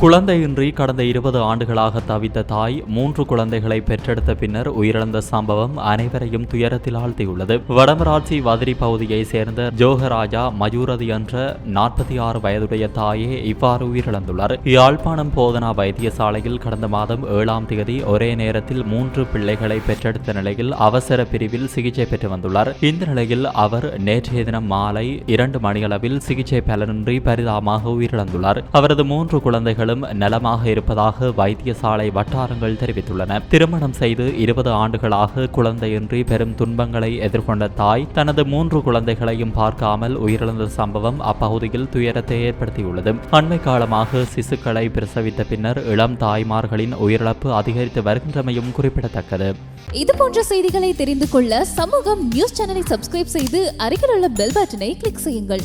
குழந்தையின்றி கடந்த இருபது ஆண்டுகளாக தவித்த தாய் மூன்று குழந்தைகளை பெற்றெடுத்த பின்னர் உயிரிழந்த சம்பவம் அனைவரையும் துயரத்தில் ஆழ்த்தியுள்ளது. வடமராட்சி வதிரி பகுதியை சேர்ந்த ஜோகராஜா மயூரதி என்ற நாற்பத்தி ஆறு வயதுடைய தாயே இவ்வாறு உயிரிழந்துள்ளார். யாழ்ப்பாணம் போதனா வைத்தியசாலையில் கடந்த மாதம் ஏழாம் தேதி ஒரே நேரத்தில் மூன்று பிள்ளைகளை பெற்றெடுத்த நிலையில் அவசர பிரிவில் சிகிச்சை பெற்று வந்துள்ளார். இந்த நிலையில் அவர் நேற்றைய தினம் மாலை இரண்டு மணியளவில் சிகிச்சை பலனின்றி பரிதாபமாக உயிரிழந்துள்ளார். அவரது மூன்று குழந்தைகள் குழந்தைகளும் நலமாக இருப்பதாக வைத்தியசாலை வட்டாரங்கள் தெரிவித்துள்ளன. திருமணம் செய்து இருபது ஆண்டுகளாக குழந்தையின்றி பெரும் துன்பங்களை எதிர்கொண்ட தாய் தனது மூன்று குழந்தைகளையும் பார்க்காமல் உயிரிழந்த சம்பவம் அப்பகுதியில் துயரத்தை ஏற்படுத்தியுள்ளது. அண்மை காலமாக சிசுக்களை பிரசவித்த பின்னர் இளம் தாய்மார்களின் உயிரிழப்பு அதிகரித்து வருகின்றமையும் குறிப்பிடத்தக்கது. இது போன்ற செய்திகளை தெரிந்து கொள்ள சமூகம் நியூஸ் சேனலை சப்ஸ்கிரைப் செய்து அருகில் உள்ள பெல் பட்டனை கிளிக் செய்யுங்கள்.